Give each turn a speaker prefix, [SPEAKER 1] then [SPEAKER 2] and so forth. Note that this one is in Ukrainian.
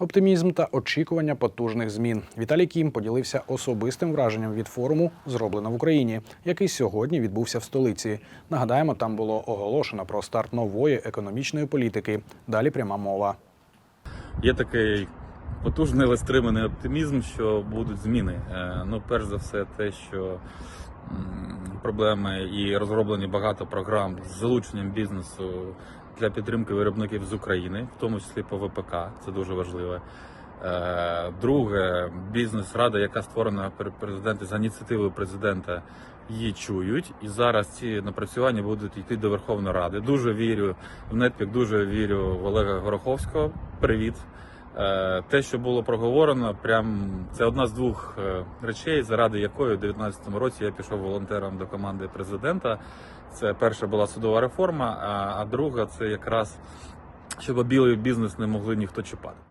[SPEAKER 1] Оптимізм та очікування потужних змін. Віталій Кім поділився особистим враженням від форуму Зроблено в Україні, який сьогодні відбувся в столиці. Нагадаємо, там було оголошено про старт нової економічної політики. Далі пряма мова.
[SPEAKER 2] Є такий потужний, але стриманий оптимізм, що будуть зміни. Е, Ну, перш за все, те, що проблеми і розроблені багато програм з залученням бізнесу для підтримки виробників з України, в тому числі по ВПК. Це дуже важливо. Е, Друге, бізнес-рада, яка створена при президенті за ініціативою президента, її чують. І зараз ці напрацювання будуть йти до Верховної Ради. Дуже вірю в Нетпік, дуже вірю в Олега Гороховського. Привіт. Е, Те, що було проговорено, прям це одна з двох е, речей, заради якої у 2019 році я пішов волонтером до команди президента. Це перша була судова реформа, а друга це якраз щоб білий бізнес не могли ніхто чіпати.